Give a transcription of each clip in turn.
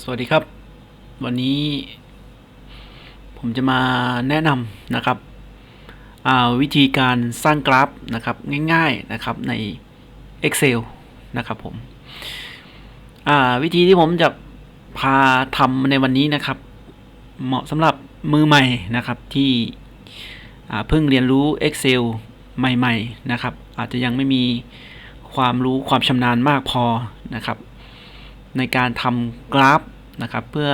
สวัสดีครับ วันนี้ผมจะมาแนะนำนะครับวิธีการสร้างกราฟนะครับง่ายๆนะครับใน Excel นะครับผมวิธีที่ผมจะพาทำในวันนี้นะครับ เหมาะสำหรับมือใหม่นะครับที่เพิ่งเรียนรู้ Excel ใหม่ ๆ นะครับ อาจจะยังไม่มีความรู้ความชำนาญมากพอนะครับ ในการทำกราฟนะครับ เพื่อ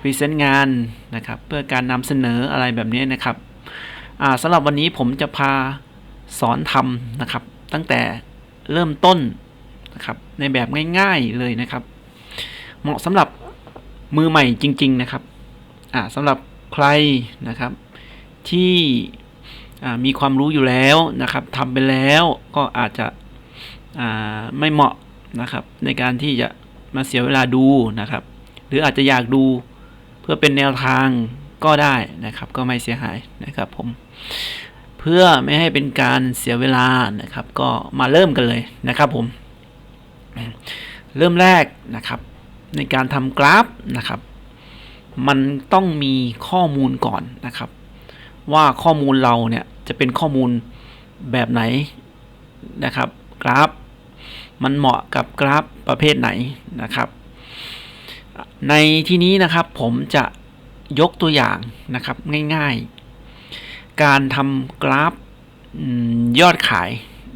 พรีเซนต์งานนะครับ เพื่อการนำเสนออะไรแบบนี้นะครับสำหรับวันนี้ผมจะพาสอนทำนะครับ ตั้งแต่เริ่มต้นนะครับ ในแบบง่ายๆเลยนะครับ เหมาะสำหรับมือใหม่จริง ๆนะครับสำหรับใครนะครับที่มีความรู้อยู่แล้วนะครับทำไปแล้วก็อาจจะไม่เหมาะนะครับ ในการที่จะ มาเสียเวลาดูนะครับ หรืออาจจะอยากดูเพื่อเป็นแนวทางก็ได้นะครับ ก็ไม่เสียหายนะครับผมเพื่อไม่ให้เป็นการเสียเวลานะครับ ก็มาเริ่มกันเลยนะครับผม เริ่มแรกนะครับ ในการทำกราฟนะครับ มันต้องมีข้อมูลก่อนนะครับ ว่าข้อมูลเราเนี่ยจะเป็นข้อมูลแบบไหนนะครับ กราฟ มันเหมาะกับกราฟประเภทไหนนะครับ ในที่นี้นะครับผมจะยกตัวอย่างนะครับง่ายๆ การทำกราฟยอดขาย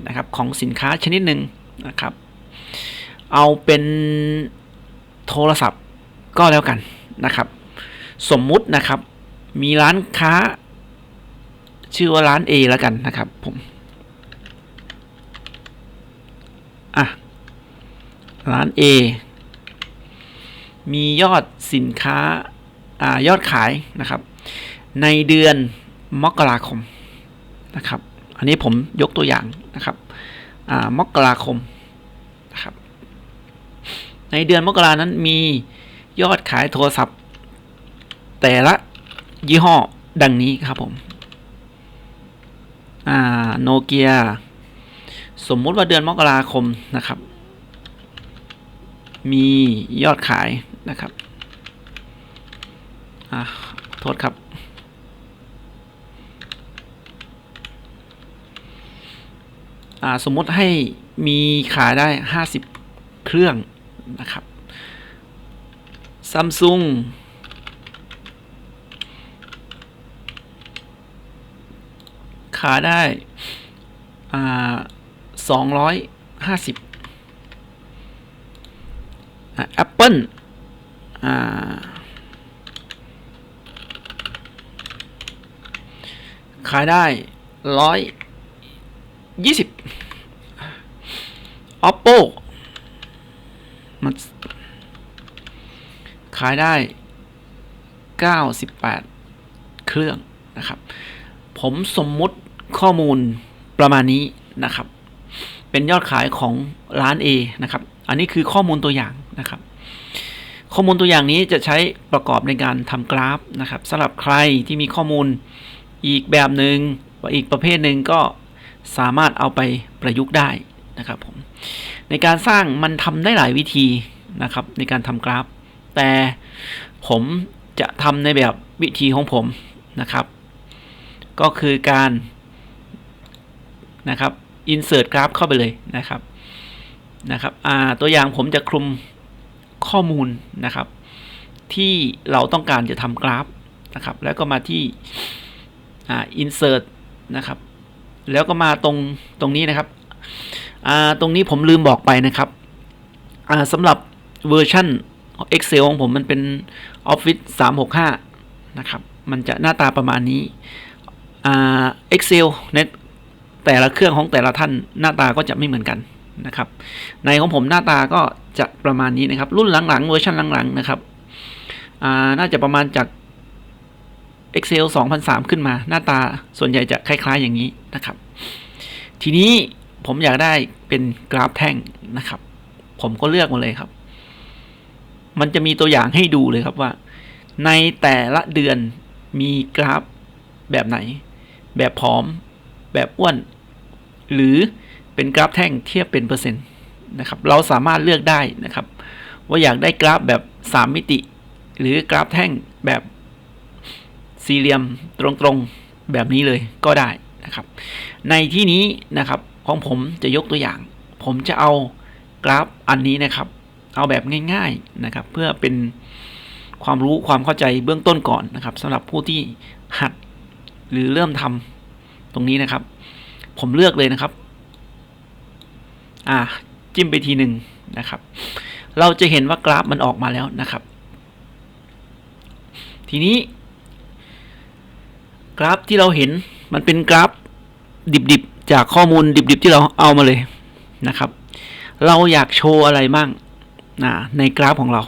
นะครับของสินค้าชนิดหนึ่งนะครับ เอาเป็นโทรศัพท์ก็แล้วกันนะครับ สมมุตินะครับมีร้านค้าชื่อว่าร้าน A แล้วกันนะครับผม อะ ร้าน A มียอดสินค้าอ่ายอดขายนะครับ ในเดือนมกราคมนะครับ อันนี้ผมยกตัวอย่างนะครับอ่ามกราคมนะครับ ในเดือนมกรานั้นมียอดขายโทรศัพท์ แต่ละยี่ห้อดังนี้ครับผมอ่าโนเกียสมมุติว่าเดือนมกราคมนะครับ มียอดขายนะครับอ่าโทษครับ อ่าสมมติให้มีขายได้ 50 เครื่องนะครับซัมซุงขายได้อ่าสองร้อยห้าสิบ แอปเปิลอ่าขายได้ร้อยยี่สิบ oppo มันขายได้เก้าสิบแปดเครื่องนะครับ ผมสมมุติข้อมูลประมาณนี้นะครับ เป็นยอดขายของร้าน A นะครับ อันนี้คือข้อมูลตัวอย่าง นะครับ ข้อมูลตัวอย่างนี้จะใช้ประกอบในการทำกราฟนะครับสำหรับใครที่มีข้อมูลอีกแบบหนึง่งอีกประเภทหนึ่งก็สามารถเอาไปประยุกต์ได้นะครับผมในการสร้างมันทำได้หลายวิธีนะครับในการทำกราฟ แต่ผมจะทำในแบบวิธีของผมนะครับ ก็คือการนะครับ insert กราฟเข้าไปเลยนะครับนะครับตัวอย่างผมจะคลุม ข้อมูลนะครับ ที่เราต้องการจะทำกราฟนะครับ แล้วก็มาที่อ่า insert นะครับ แล้วก็มาตรงตรงนี้นะครับอ่าตรงนี้ผมลืมบอกไปนะครับอ่าสำหรับเวอร์ชัน Excel ของผมมันเป็น Office 365 นะครับ มันจะหน้าตาประมาณนี้อ่า Excel ในแต่ละเครื่องของแต่ละท่านหน้าตาก็จะไม่เหมือนกัน นะครับ ในของผมหน้าตาก็จะประมาณนี้นะครับ รุ่นหลังๆเวอร์ชันหลังๆนะครับน่าจะประมาณจาก Excel 2003 ขึ้นมา หน้าตาส่วนใหญ่จะคล้าย ๆ อย่างนี้นะครับ ทีนี้ผมอยากได้เป็นกราฟแท่งนะครับ ผมก็เลือกมาเลยครับ มันจะมีตัวอย่างให้ดูเลยครับว่า ในแต่ละเดือนมีกราฟแบบไหน แบบผอม แบบอ้วน หรือ เป็นกราฟแท่งเทียบเป็นเปอร์เซ็นต์นะครับ เราสามารถเลือกได้นะครับ ว่าอยากได้กราฟแบบสามมิติ หรือกราฟแท่งแบบสี่เหลี่ยมตรงๆแบบนี้เลยก็ได้นะครับ ในที่นี้นะครับของผมจะยกตัวอย่าง ผมจะเอากราฟอันนี้นะครับ เอาแบบง่าย ๆนะครับ เพื่อเป็นความรู้ความเข้าใจเบื้องต้นก่อนนะครับสำหรับผู้ที่หัดหรือเริ่มทำตรงนี้นะครับ ผมเลือกเลยนะครับ อ่าจิ้มไปทีหนึ่งนะครับ เราจะเห็นว่ากราฟมันออกมาแล้วนะครับ ทีนี้ กราฟที่เราเห็นมันเป็นกราฟดิบๆ จากข้อมูลดิบๆ ที่เราเอามาเลยนะครับ เราอยากโชว์อะไรบ้างนะในกราฟของเรา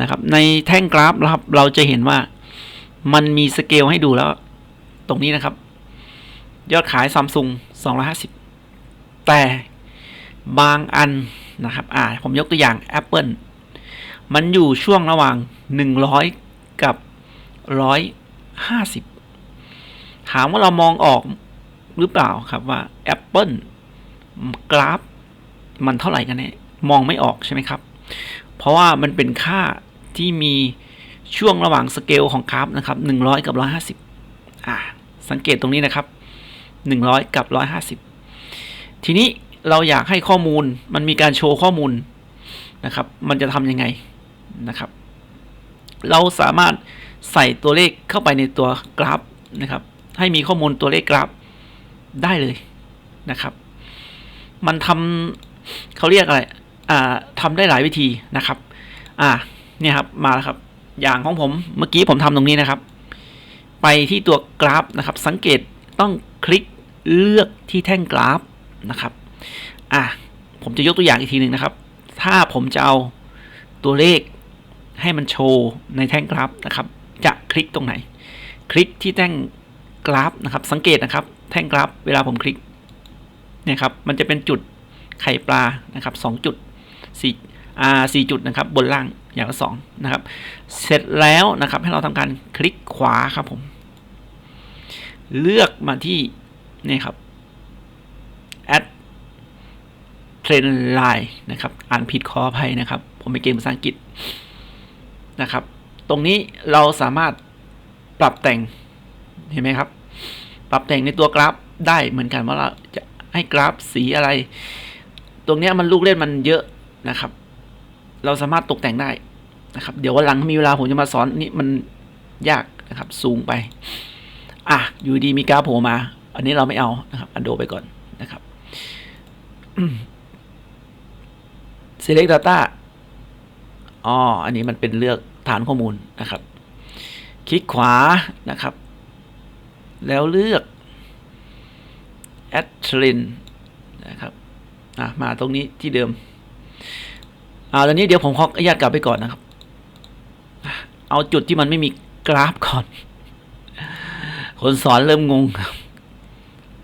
นะครับ ในแท่งกราฟนะครับเราจะเห็นว่ามันมีสเกลให้ดูแล้ว ตรงนี้นะครับ ยอดขายซัมซุง250 แต่ บางอันนะครับ อ่า ผมยกตัวอย่าง Apple มันอยู่ช่วงระหว่าง 100 กับ 150 ถามว่าเรามองออกหรือเปล่าครับว่า Apple กราฟ มันเท่าไหร่กันแน่มองไม่ออกใช่ไหมครับ เพราะว่ามันเป็นค่าที่มีช่วงระหว่างสเกลของกราฟนะครับ100 กับ 150 อ่า สังเกตตรงนี้นะครับ 100 กับ 150 ทีนี้ เราอยากให้ข้อมูลมันมีการโชว์ข้อมูลนะครับ มันจะทำยังไงนะครับ เราสามารถใส่ตัวเลขเข้าไปในตัวกราฟนะครับ ให้มีข้อมูลตัวเลขกราฟได้เลยนะครับ มันทำเขาเรียกอะไรอ่าทำได้หลายวิธีนะครับ อ่าเนี่ยครับมาแล้วครับ อย่างของผมเมื่อกี้ผมทำตรงนี้นะครับ ไปที่ตัวกราฟนะครับ สังเกตต้องคลิกเลือกที่แท่งกราฟนะครับ อะผมจะยกตัวอย่างอีกทีหนึ่งนะครับ ถ้าผมจะเอาตัวเลขให้มันโชว์ในแท่งกราฟนะครับ จะคลิกตรงไหน คลิกที่แท่งกราฟนะครับ สังเกตนะครับ แท่งกราฟ เวลาผมคลิกเนี่ยครับ มันจะเป็นจุดไข่ปลานะครับสองจุดสี่อ่าสี่จุดนะครับ บนล่างอย่างละสองนะครับ เสร็จแล้วนะครับ ให้เราทำการคลิกขวาครับผม เลือกมาที่นี่ครับ add trend line นะครับ อ่านผิดขออภัยนะครับ ผมเป็นเกมภาษาอังกฤษนะครับ ตรงนี้เราสามารถปรับแต่งเห็นไหมครับ ปรับแต่งในตัวกราฟได้เหมือนกันว่าเราจะให้กราฟสีอะไร ตรงนี้มันลูกเล่นมันเยอะนะครับ เราสามารถตกแต่งได้นะครับ เดี๋ยววันหลังมีเวลาผมจะมาสอนนี่มันยากนะครับ สูงไป อะ อยู่ดีมีกราฟโผล่มา อันนี้เราไม่เอานะครับ อันโดไปก่อนนะครับ select data อ๋อ อันนี้มันเป็นเลือกฐานข้อมูลนะครับ คลิกขวานะครับ แล้วเลือก add trend นะครับอะมาตรงนี้ที่เดิมเอาตอนนี้เดี๋ยวผมขออนุญาตกลับไปก่อนนะครับ เอาจุดที่มันไม่มีกราฟก่อน คนสอนเริ่มงงครับ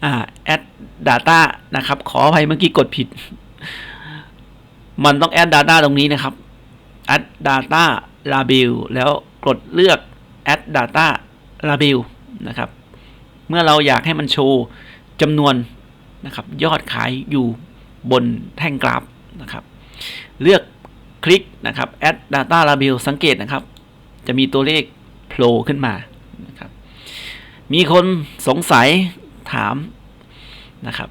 อ่า add data นะครับ ขออภัยเมื่อกี้กดผิด มันต้อง add data ตรงนี้นะครับ add data label แล้วกดเลือก add data label นะครับ เมื่อเราอยากให้มันโชว์จำนวนนะครับ ยอดขายอยู่บนแท่งกราฟนะครับ เลือกคลิกนะครับ add data label สังเกตนะครับ จะมีตัวเลขโผล่ขึ้นมานะครับ มีคนสงสัยถามนะครับ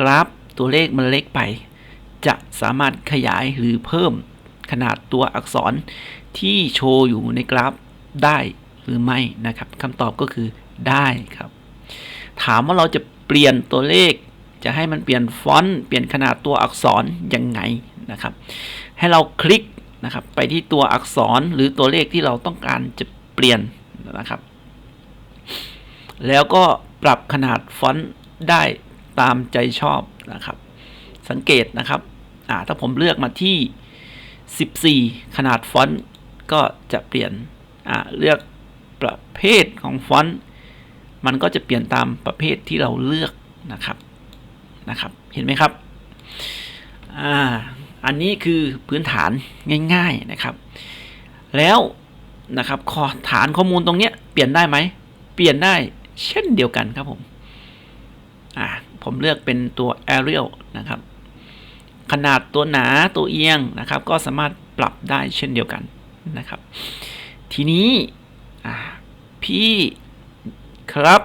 กราฟตัวเลขมันเล็กไป จะสามารถขยายหรือเพิ่มขนาดตัวอักษรที่โชว์อยู่ในกราฟได้หรือไม่นะครับคำตอบก็คือได้ครับ ถามว่าเราจะเปลี่ยนตัวเลข จะให้มันเปลี่ยนฟอนต์เปลี่ยนขนาดตัวอักษรยังไงนะครับ ให้เราคลิกนะครับไปที่ตัวอักษรหรือตัวเลขที่เราต้องการจะเปลี่ยนนะครับ แล้วก็ปรับขนาดฟอนต์ได้ตามใจชอบนะครับ สังเกตนะครับอ่าถ้าผมเลือกมาที่ 14 ขนาดฟอนต์ก็จะเปลี่ยนอ่าเลือกประเภทของฟอนต์มันก็จะเปลี่ยนตามประเภทที่เราเลือกนะครับนะครับ เห็นไหมครับอ่าอันนี้คือพื้นฐานง่าย ๆนะครับ แล้วนะครับขอฐานข้อมูลตรงเนี้ยเปลี่ยนได้ไหม เปลี่ยนได้เช่นเดียวกันครับผมอ่าผมเลือกเป็นตัว Arial นะครับ ขนาดตัวหนาตัวเอียงนะครับ ก็สามารถปรับได้เช่นเดียวกันนะครับ ทีนี้พี่ครับ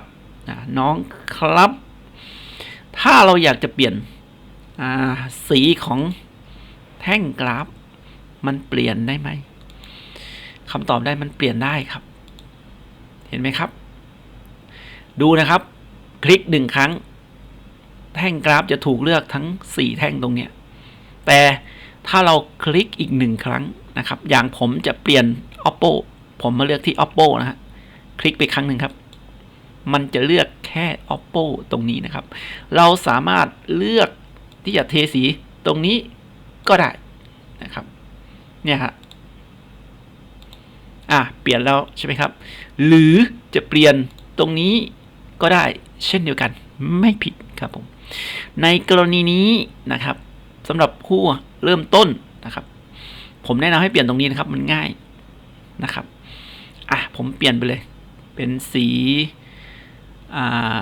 น้องครับ ถ้าเราอยากจะเปลี่ยนสีของแท่งกราฟ มันเปลี่ยนได้ไหมคำตอบได้มันเปลี่ยนได้ครับ เห็นไหมครับ ดูนะครับ คลิกหนึ่งครั้ง แท่งกราฟจะถูกเลือกทั้ง 4 แท่งตรงเนี้ย แต่ถ้าเราคลิกอีกหนึ่งครั้งนะครับ อย่างผมจะเปลี่ยน oppo ผมมาเลือกที่ oppo นะฮะ คลิกไปครั้งหนึ่งครับ มันจะเลือกแค่ oppo ตรงนี้นะครับ เราสามารถเลือกที่จะเทสีตรงนี้ก็ได้นะครับ เนี่ยฮะ อะ เปลี่ยนแล้วใช่ไหมครับ หรือจะเปลี่ยนตรงนี้ก็ได้เช่นเดียวกัน ไม่ผิดครับผม ในกรณีนี้นะครับ สำหรับผู้เริ่มต้นนะครับ ผมแนะนำให้เปลี่ยนตรงนี้นะครับ มันง่ายนะครับอะผมเปลี่ยนไปเลย เป็นสีอ่า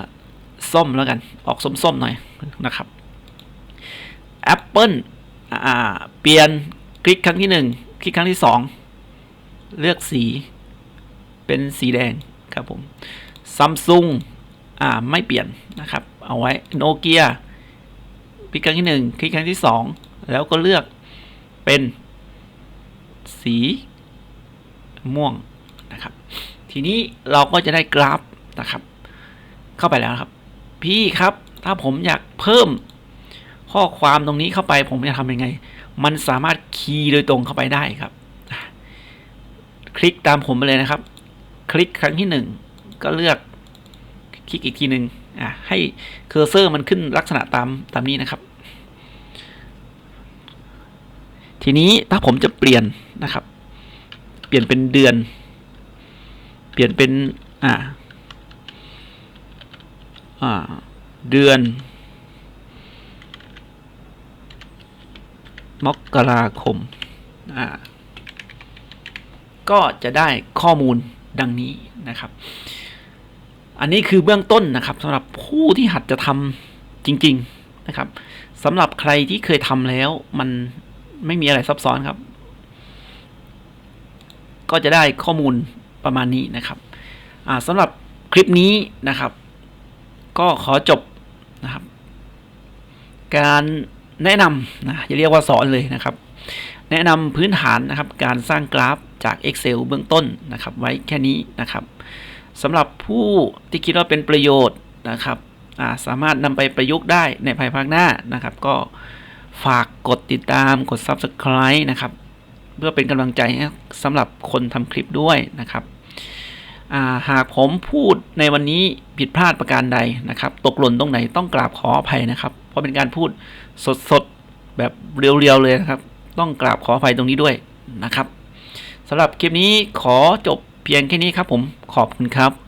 ส้มแล้วกัน ออกส้มๆหน่อยนะครับ Apple อ่าเปลี่ยนคลิกครั้งที่หนึ่งคลิกครั้งที่สองเลือกสี เป็นสีแดงครับผมซัมซุงอ่าไม่เปลี่ยนนะครับ เอาไว้โนเกีย คลิกครั้งที่หนึ่งคลิกครั้งที่สองแล้วก็เลือกเป็นสีม่วงนะครับ ทีนี้เราก็จะได้กราฟนะครับ เข้าไปแล้วครับ พี่ครับถ้าผมอยากเพิ่มข้อความตรงนี้เข้าไปผมจะทำยังไง มันสามารถคีย์โดยตรงเข้าไปได้ครับ คลิกตามผมไปเลยนะครับ คลิกครั้งที่หนึ่งก็เลือกคลิกอีกทีหนึ่ง อะให้เคอร์เซอร์มันขึ้นลักษณะตามตามนี้นะครับ ทีนี้ถ้าผมจะเปลี่ยนนะครับ เปลี่ยนเป็นเดือน เปลี่ยนเป็นอ่าอ่าเดือน มกราคมอ่าก็จะได้ข้อมูลดังนี้นะครับ อันนี้คือเบื้องต้นนะครับสำหรับผู้ที่หัดจะทำจริง ๆนะครับสำหรับใครที่เคยทำแล้วมันไม่มีอะไรซับซ้อนครับ ก็จะได้ข้อมูลประมาณนี้นะครับอ่าสำหรับคลิปนี้นะครับ ก็ขอจบนะครับ การแนะนำนะจะเรียกว่าสอนเลยนะครับ แนะนำพื้นฐานนะครับ การสร้างกราฟจาก Excel เบื้องต้นนะครับ ไว้แค่นี้นะครับ สำหรับผู้ที่คิดว่าเป็นประโยชน์นะครับาสามารถนำไปประยุกต์ได้ในภายภาคหน้านะครับ ก็ฝากกดติดตามกด Subscribe นะครับ เพื่อเป็นกำลังใจสำหรับคนทำคลิปด้วยนะครับาหากผมพูดในวันนี้ผิดพลาดประการใดนะครับ ตกหล่นตรงไหนต้องกราบขออภัยนะครับ เพราะเป็นการพูดสดๆ แบบเรียวๆเลยนะครับ ต้องกราบขออภัยตรงนี้ด้วยนะครับสำหรับคลิปนี้ขอจบ เพียงแค่นี้ครับผมขอบคุณครับ